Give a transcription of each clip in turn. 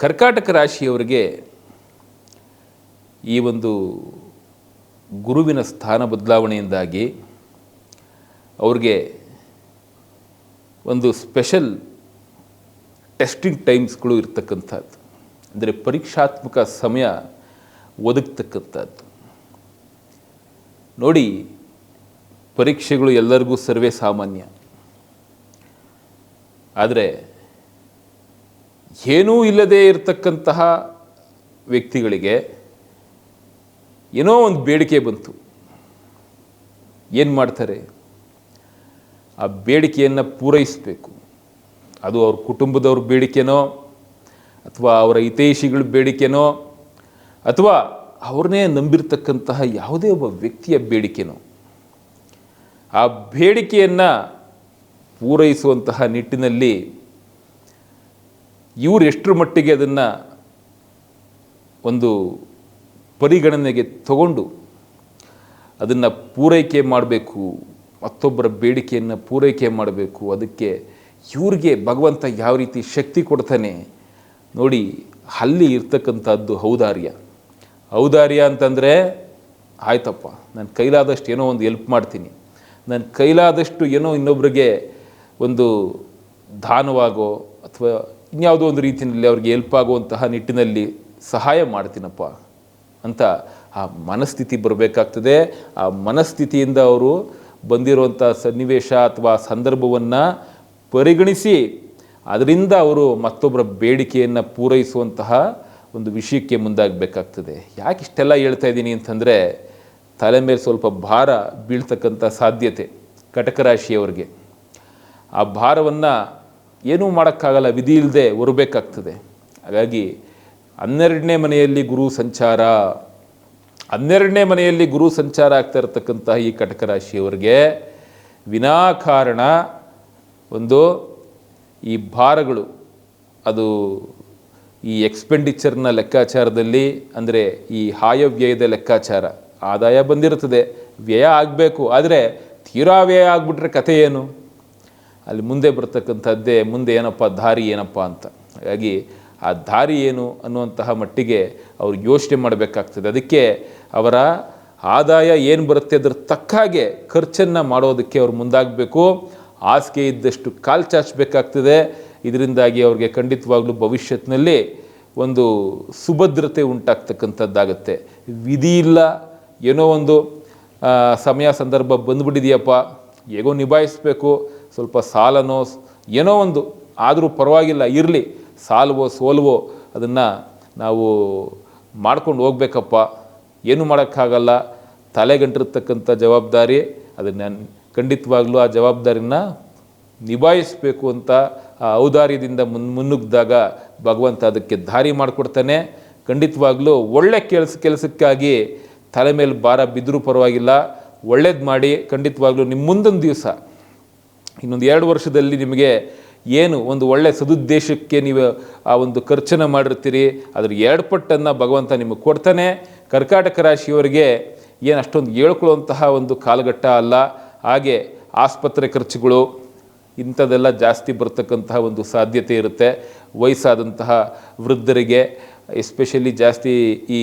ಕರ್ಕಾಟಕ ರಾಶಿಯವರಿಗೆ ಈ ಒಂದು ಗುರುವಿನ ಸ್ಥಾನ ಬದಲಾವಣೆಯಿಂದಾಗಿ ಅವ್ರಿಗೆ ಒಂದು ಸ್ಪೆಷಲ್ ಟೆಸ್ಟಿಂಗ್ ಟೈಮ್ಸ್ಗಳು ಇರ್ತಕ್ಕಂಥದ್ದು. ಅಂದರೆ ಪರೀಕ್ಷಾತ್ಮಕ ಸಮಯ ಒದಗ್ತಕ್ಕಂಥದ್ದು. ನೋಡಿ, ಪರೀಕ್ಷೆಗಳು ಎಲ್ಲರಿಗೂ ಸರ್ವೇ ಸಾಮಾನ್ಯ. ಆದರೆ ಏನೂ ಇಲ್ಲದೇ ಇರತಕ್ಕಂತಹ ವ್ಯಕ್ತಿಗಳಿಗೆ ಏನೋ ಒಂದು ಬೇಡಿಕೆ ಬಂತು. ಏನು ಮಾಡ್ತಾರೆ? ಆ ಬೇಡಿಕೆಯನ್ನು ಪೂರೈಸಬೇಕು. ಅದು ಅವ್ರ ಕುಟುಂಬದವ್ರ ಬೇಡಿಕೆನೋ, ಅಥವಾ ಅವರ ಹಿತೈಷಿಗಳ ಬೇಡಿಕೆನೋ, ಅಥವಾ ಅವ್ರನ್ನೇ ನಂಬಿರ್ತಕ್ಕಂತಹ ಯಾವುದೇ ಒಬ್ಬ ವ್ಯಕ್ತಿಯ ಬೇಡಿಕೆನೋ, ಆ ಬೇಡಿಕೆಯನ್ನು ಪೂರೈಸುವಂತಹ ನಿಟ್ಟಿನಲ್ಲಿ ಇವರು ಎಷ್ಟರ ಮಟ್ಟಿಗೆ ಅದನ್ನು ಒಂದು ಪರಿಗಣನೆಗೆ ತಗೊಂಡು ಅದನ್ನು ಪೂರೈಕೆ ಮಾಡಬೇಕು, ಮತ್ತೊಬ್ಬರ ಬೇಡಿಕೆಯನ್ನು ಪೂರೈಕೆ ಮಾಡಬೇಕು, ಅದಕ್ಕೆ ಇವ್ರಿಗೆ ಭಗವಂತ ಯಾವ ರೀತಿ ಶಕ್ತಿ ಕೊಡ್ತಾನೆ ನೋಡಿ, ಅಲ್ಲಿ ಇರ್ತಕ್ಕಂಥದ್ದು ಔದಾರ್ಯ. ಔದಾರ್ಯ ಅಂತಂದರೆ, ಆಯ್ತಪ್ಪ ನನ್ನ ಕೈಲಾದಷ್ಟು ಏನೋ ಒಂದು ಎಲ್ಪ್ ಮಾಡ್ತೀನಿ. ನನ್ನ ಕೈಲಾದಷ್ಟು ಏನೋ ಇನ್ನೊಬ್ರಿಗೆ ಒಂದು ದಾನವಾಗೋ ಅಥವಾ ಇನ್ಯಾವುದೋ ಒಂದು ರೀತಿಯಲ್ಲಿ ಅವ್ರಿಗೆ ಹೆಲ್ಪ್ ಆಗುವಂತಹ ನಿಟ್ಟಿನಲ್ಲಿ ಸಹಾಯ ಮಾಡ್ತೀನಪ್ಪ ಅಂತ ಆ ಮನಸ್ಥಿತಿ ಬರಬೇಕಾಗ್ತದೆ. ಆ ಮನಸ್ಥಿತಿಯಿಂದ ಅವರು ಬಂದಿರುವಂಥ ಸನ್ನಿವೇಶ ಅಥವಾ ಸಂದರ್ಭವನ್ನು ಪರಿಗಣಿಸಿ ಅದರಿಂದ ಅವರು ಮತ್ತೊಬ್ಬರ ಬೇಡಿಕೆಯನ್ನು ಪೂರೈಸುವಂತಹ ಒಂದು ವಿಷಯಕ್ಕೆ ಮುಂದಾಗಬೇಕಾಗ್ತದೆ. ಯಾಕೆ ಇಷ್ಟೆಲ್ಲ ಹೇಳ್ತಾ ಇದ್ದೀನಿ ಅಂತಂದರೆ ತಲೆ ಮೇಲೆ ಸ್ವಲ್ಪ ಭಾರ ಬೀಳ್ತಕ್ಕಂಥ ಸಾಧ್ಯತೆ ಕಟಕ ರಾಶಿಯವರಿಗೆ ಆ ಭಾರವನ್ನು ಏನೂ ಮಾಡೋಕ್ಕಾಗಲ್ಲ, ವಿಧಿ ಇಲ್ಲದೆ ಹೊರಬೇಕಾಗ್ತದೆ ಹಾಗಾಗಿ ಹನ್ನೆರಡನೇ ಮನೆಯಲ್ಲಿ ಗುರು ಸಂಚಾರ, ಹನ್ನೆರಡನೇ ಮನೆಯಲ್ಲಿ ಗುರು ಸಂಚಾರ ಆಗ್ತಾ ಇರತಕ್ಕಂತಹ ಈ ಕಟಕ ರಾಶಿಯವರಿಗೆ ವಿನಾಕಾರಣ ಒಂದು ಈ ಭಾರಗಳು, ಅದು ಈ ಎಕ್ಸ್ಪೆಂಡಿಚರ್ನ ಲೆಕ್ಕಾಚಾರದಲ್ಲಿ, ಅಂದರೆ ಈ ಆಯವ್ಯಯದ ಲೆಕ್ಕಾಚಾರ, ಆದಾಯ ಬಂದಿರುತ್ತದೆ, ವ್ಯಯ ಆಗಬೇಕು, ಆದರೆ ತೀರಾ ವ್ಯಯ ಆಗಿಬಿಟ್ರೆ ಕಥೆ ಏನು? ಅಲ್ಲಿ ಮುಂದೆ ಬರ್ತಕ್ಕಂಥದ್ದೇ, ಮುಂದೆ ಏನಪ್ಪ, ದಾರಿ ಏನಪ್ಪ ಅಂತ. ಹಾಗಾಗಿ ಆ ದಾರಿ ಏನು ಅನ್ನುವಂತಹ ಮಟ್ಟಿಗೆ ಅವ್ರು ಯೋಚನೆ ಮಾಡಬೇಕಾಗ್ತದೆ. ಅದಕ್ಕೆ ಅವರ ಆದಾಯ ಏನು ಬರುತ್ತೆ ಅದ್ರ ತಕ್ಕ ಹಾಗೆ ಖರ್ಚನ್ನು ಮಾಡೋದಕ್ಕೆ ಅವ್ರು ಮುಂದಾಗಬೇಕು. ಹಾಸಿಗೆ ಇದ್ದಷ್ಟು ಕಾಲು ಚಾಚಬೇಕಾಗ್ತದೆ. ಇದರಿಂದಾಗಿ ಅವ್ರಿಗೆ ಖಂಡಿತವಾಗ್ಲೂ ಭವಿಷ್ಯತ್ತಿನಲ್ಲಿ ಒಂದು ಸುಭದ್ರತೆ ಉಂಟಾಗ್ತಕ್ಕಂಥದ್ದಾಗುತ್ತೆ. ವಿಧಿ ಇಲ್ಲ. ಏನೋ ಒಂದು ಸಮಯ, ಸಂದರ್ಭ ಬಂದುಬಿಟ್ಟಿದೆಯಪ್ಪ. ಹೇಗೋ ನಿಭಾಯಿಸ್ಬೇಕು. ಸ್ವಲ್ಪ ಸಾಲನೋ ಏನೋ ಒಂದು, ಆದರೂ ಪರವಾಗಿಲ್ಲ, ಇರಲಿ, ಸಾಲ್ವೋ, ಸೋಲ್ವೋ, ಅದನ್ನು ನಾವು ಮಾಡ್ಕೊಂಡು ಹೋಗ್ಬೇಕಪ್ಪ. ಏನು ಮಾಡೋಕ್ಕಾಗಲ್ಲ. ತಲೆಗಂಟಿರ್ತಕ್ಕಂಥ ಜವಾಬ್ದಾರಿ ಅದನ್ನು ಖಂಡಿತವಾಗ್ಲೂ ಆ ಜವಾಬ್ದಾರಿನ ನಿಭಾಯಿಸಬೇಕು ಅಂತ ಆ ಔದಾರ್ಯದಿಂದ ಮುನ್ ಮುನ್ನುಗ್ಗಿದಾಗ ಭಗವಂತ ಅದಕ್ಕೆ ದಾರಿ ಮಾಡಿಕೊಡ್ತಾನೆ. ಖಂಡಿತವಾಗ್ಲೂ ಒಳ್ಳೆ ಕೆಲಸ, ಕೆಲಸಕ್ಕಾಗಿ ತಲೆ ಮೇಲೆ ಭಾರ ಬಿದ್ದರೂ ಪರವಾಗಿಲ್ಲ. ಒಳ್ಳೇದು ಮಾಡಿ, ಖಂಡಿತವಾಗ್ಲೂ ನಿಮ್ಮ ಮುಂದೊಂದು ದಿವಸ ಇನ್ನೊಂದು ಎರಡು ವರ್ಷದಲ್ಲಿ ನಿಮಗೆ ಏನು ಒಂದು ಒಳ್ಳೆಯ ಸದುದ್ದೇಶಕ್ಕೆ ನೀವು ಆ ಒಂದು ಖರ್ಚನ್ನು ಮಾಡಿರ್ತೀರಿ ಅದ್ರ ಎರಡು ಪಟ್ಟನ್ನು ಭಗವಂತ ನಿಮಗೆ ಕೊಡ್ತಾನೆ. ಕರ್ಕಾಟಕ ರಾಶಿಯವರಿಗೆ ಏನು ಅಷ್ಟೊಂದು ಹೇಳ್ಕೊಳ್ಳುವಂತಹ ಒಂದು ಕಾಲಘಟ್ಟ ಅಲ್ಲ. ಹಾಗೆ ಆಸ್ಪತ್ರೆ ಖರ್ಚುಗಳು, ಇಂಥದ್ದೆಲ್ಲ ಜಾಸ್ತಿ ಬರ್ತಕ್ಕಂತಹ ಒಂದು ಸಾಧ್ಯತೆ ಇರುತ್ತೆ. ವಯಸ್ಸಾದಂತಹ ವೃದ್ಧರಿಗೆ, ಎಸ್ಪೆಷಲಿ ಜಾಸ್ತಿ ಈ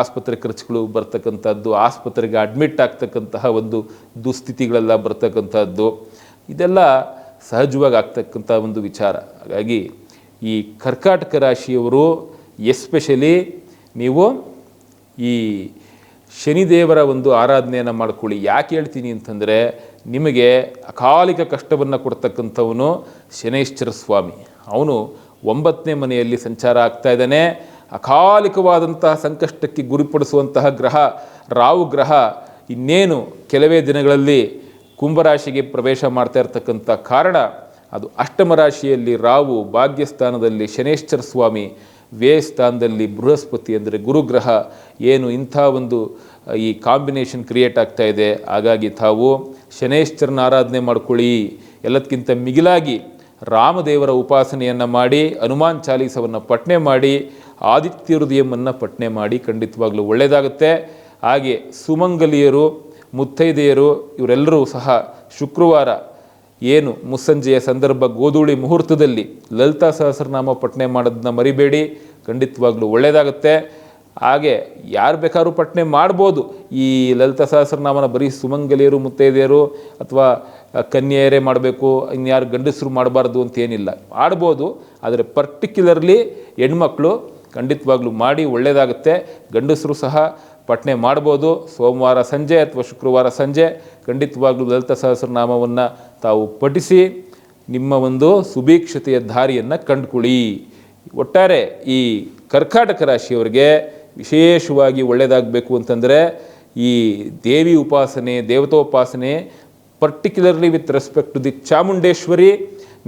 ಆಸ್ಪತ್ರೆ ಖರ್ಚುಗಳು ಬರ್ತಕ್ಕಂಥದ್ದು, ಆಸ್ಪತ್ರೆಗೆ ಅಡ್ಮಿಟ್ ಆಗ್ತಕ್ಕಂತಹ ಒಂದು ದುಸ್ಥಿತಿಗಳೆಲ್ಲ ಬರ್ತಕ್ಕಂಥದ್ದು. ಇದೆಲ್ಲ ಸಹಜವಾಗಿ ಆಗ್ತಕ್ಕಂಥ ಒಂದು ವಿಚಾರ. ಹಾಗಾಗಿ ಈ ಕರ್ಕಾಟಕ ರಾಶಿಯವರು ಎಸ್ಪೆಷಲಿ ನೀವು ಈ ಶನಿದೇವರ ಒಂದು ಆರಾಧನೆಯನ್ನು ಮಾಡ್ಕೊಳ್ಳಿ. ಯಾಕೆ ಹೇಳ್ತೀನಿ ಅಂತಂದರೆ ನಿಮಗೆ ಅಕಾಲಿಕ ಕಷ್ಟವನ್ನು ಕೊಡ್ತಕ್ಕಂಥವನು ಶನೇಶ್ವರ ಸ್ವಾಮಿ. ಅವನು ಒಂಬತ್ತನೇ ಮನೆಯಲ್ಲಿ ಸಂಚಾರ ಆಗ್ತಾ ಇದ್ದಾನೆ. ಅಕಾಲಿಕವಾದಂತಹ ಸಂಕಷ್ಟಕ್ಕೆ ಗುರಿಪಡಿಸುವಂತಹ ಗ್ರಹ ರಾವು ಗ್ರಹ ಇನ್ನೇನು ಕೆಲವೇ ದಿನಗಳಲ್ಲಿ ಕುಂಭರಾಶಿಗೆ ಪ್ರವೇಶ ಮಾಡ್ತಾ ಇರತಕ್ಕಂಥ ಕಾರಣ, ಅದು ಅಷ್ಟಮ ರಾಶಿಯಲ್ಲಿ ರಾವು ಭಾಗ್ಯಸ್ಥಾನದಲ್ಲಿ ಶನೇಶ್ವರ ಸ್ವಾಮಿ, ವ್ಯಯ ಸ್ಥಾನದಲ್ಲಿ ಬೃಹಸ್ಪತಿ ಅಂದರೆ ಗುರುಗ್ರಹ. ಏನು ಇಂಥ ಒಂದು ಈ ಕಾಂಬಿನೇಷನ್ ಕ್ರಿಯೇಟ್ ಆಗ್ತಾ ಇದೆ. ಹಾಗಾಗಿ ತಾವು ಶನೇಶ್ವರನ ಆರಾಧನೆ ಮಾಡ್ಕೊಳ್ಳಿ. ಎಲ್ಲದಕ್ಕಿಂತ ಮಿಗಿಲಾಗಿ ರಾಮದೇವರ ಉಪಾಸನೆಯನ್ನು ಮಾಡಿ, ಹನುಮಾನ್ ಚಾಲೀಸವನ್ನು ಪಠನೆ ಮಾಡಿ, ಆದಿತ್ಯ ಹೃದಯವನ್ನು ಪಠನೆ ಮಾಡಿ ಖಂಡಿತವಾಗ್ಲೂ ಒಳ್ಳೆಯದಾಗುತ್ತೆ ಹಾಗೆ ಸುಮಂಗಲಿಯರು ಮುತ್ತೈದೆಯರು ಇವರೆಲ್ಲರೂ ಸಹ ಶುಕ್ರವಾರ ಏನು ಮುಸ್ಸಂಜೆಯ ಸಂದರ್ಭ ಗೋಧೂಳಿ ಮುಹೂರ್ತದಲ್ಲಿ ಲಲಿತಾ ಸಹಸ್ರನಾಮ ಪಠನೆ ಮಾಡೋದನ್ನ ಮರಿಬೇಡಿ. ಖಂಡಿತವಾಗ್ಲೂ ಒಳ್ಳೆಯದಾಗುತ್ತೆ. ಹಾಗೆ ಯಾರು ಬೇಕಾದ್ರೂ ಪಠನೆ ಮಾಡ್ಬೋದು. ಈ ಲಲಿತಾ ಸಹಸ್ರನಾಮನ ಬರೀ ಸುಮಂಗಲಿಯರು, ಮುತ್ತೈದೆಯರು ಅಥವಾ ಕನ್ಯೆಯರೇ ಮಾಡಬೇಕು, ಇನ್ಯಾರು ಗಂಡಸರು ಮಾಡಬಾರ್ದು ಅಂತ ಏನಿಲ್ಲ. ಆಡ್ಬೋದು ಆದರೆ ಪರ್ಟಿಕ್ಯುಲರ್ಲಿ ಹೆಣ್ಮಕ್ಳು ಖಂಡಿತವಾಗ್ಲೂ ಮಾಡಿ ಒಳ್ಳೆಯದಾಗುತ್ತೆ. ಗಂಡಸರು ಸಹ ಪಠನೆ ಮಾಡ್ಬೋದು. ಸೋಮವಾರ ಸಂಜೆ ಅಥವಾ ಶುಕ್ರವಾರ ಸಂಜೆ ಖಂಡಿತವಾಗ್ಲೂ ಲಲಿತ ಸಹಸ್ರನಾಮವನ್ನು ತಾವು ಪಠಿಸಿ, ನಿಮ್ಮ ಒಂದು ಸುಭೀಕ್ಷತೆಯ ದಾರಿಯನ್ನು ಕಂಡುಕೊಳ್ಳಿ. ಒಟ್ಟಾರೆ ಈ ಕರ್ಕಾಟಕ ರಾಶಿಯವರಿಗೆ ವಿಶೇಷವಾಗಿ ಒಳ್ಳೆಯದಾಗಬೇಕು ಅಂತಂದರೆ ಈ ದೇವಿ ಉಪಾಸನೆ, ದೇವತೋಪಾಸನೆ particularly with respect to the Chamundeshwari,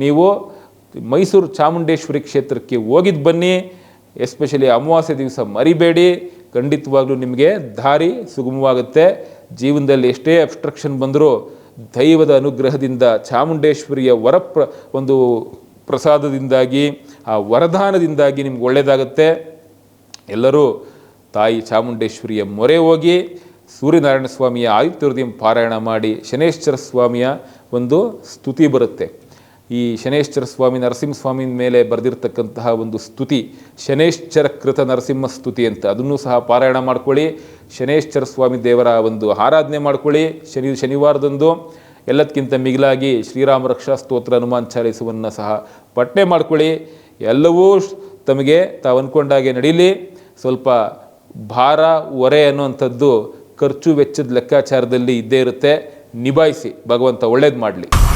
ನೀವು ಮೈಸೂರು ಚಾಮುಂಡೇಶ್ವರಿ ಕ್ಷೇತ್ರಕ್ಕೆ ಹೋಗಿದ್ದು ಬನ್ನಿ. ಎಸ್ಪೆಷಲಿ ಅಮಾವಾಸ್ಯೆ ದಿವಸ ಮರಿಬೇಡಿ. ಖಂಡಿತವಾಗ್ಲೂ ನಿಮಗೆ ದಾರಿ ಸುಗಮವಾಗುತ್ತೆ. ಜೀವನದಲ್ಲಿ ಎಷ್ಟೇ ಅಬ್ಸ್ಟ್ರಕ್ಷನ್ ಬಂದರೂ ದೈವದ ಅನುಗ್ರಹದಿಂದ ಚಾಮುಂಡೇಶ್ವರಿಯ ವರ ಪ್ರ ಒಂದು ಪ್ರಸಾದದಿಂದಾಗಿ, ಆ ವರದಾನದಿಂದಾಗಿ ನಿಮ್ಗೆ ಒಳ್ಳೆಯದಾಗುತ್ತೆ. ಎಲ್ಲರೂ ತಾಯಿ ಚಾಮುಂಡೇಶ್ವರಿಯ ಮೊರೆ ಹೋಗಿ ಸೂರ್ಯನಾರಾಯಣ ಸ್ವಾಮಿಯ ಆಯುಕ್ತಹೃದಯ ಪಾರಾಯಣ ಮಾಡಿ ಶನೇಶ್ವರ ಸ್ವಾಮಿಯ ಒಂದು ಸ್ತುತಿ ಬರುತ್ತೆ. ಈ ಶನೇಶ್ವರ ಸ್ವಾಮಿ ನರಸಿಂಹಸ್ವಾಮಿ ಮೇಲೆ ಬರೆದಿರ್ತಕ್ಕಂತಹ ಒಂದು ಸ್ತುತಿ ಶನೇಶ್ವರ ಕೃತ ನರಸಿಂಹ ಸ್ತುತಿ ಅಂತ. ಅದನ್ನು ಸಹ ಪಾರಾಯಣ ಮಾಡ್ಕೊಳ್ಳಿ. ಶನೇಶ್ವರ ಸ್ವಾಮಿ ದೇವರ ಒಂದು ಆರಾಧನೆ ಮಾಡ್ಕೊಳ್ಳಿ. ಶನಿ, ಶನಿವಾರದಂದು ಎಲ್ಲದಕ್ಕಿಂತ ಮಿಗಿಲಾಗಿ ಶ್ರೀರಾಮ ರಕ್ಷಾ ಸ್ತೋತ್ರ ಹನುಮಾನ್ ಚಾಲೀಸವನ್ನು ಸಹ ಪಠನೆ ಮಾಡ್ಕೊಳ್ಳಿ. ಎಲ್ಲವೂ ತಮಗೆ ತಾವು ಅಂದ್ಕೊಂಡಾಗೆ ನಡೀಲಿ. ಸ್ವಲ್ಪ ಭಾರ ಹೊರೆ ಅನ್ನುವಂಥದ್ದು ಖರ್ಚು ವೆಚ್ಚದ ಲೆಕ್ಕಾಚಾರದಲ್ಲಿ ಇದ್ದೇ ಇರುತ್ತೆ. ನಿಭಾಯಿಸಿ, ಭಗವಂತ ಒಳ್ಳೇದು ಮಾಡಲಿ.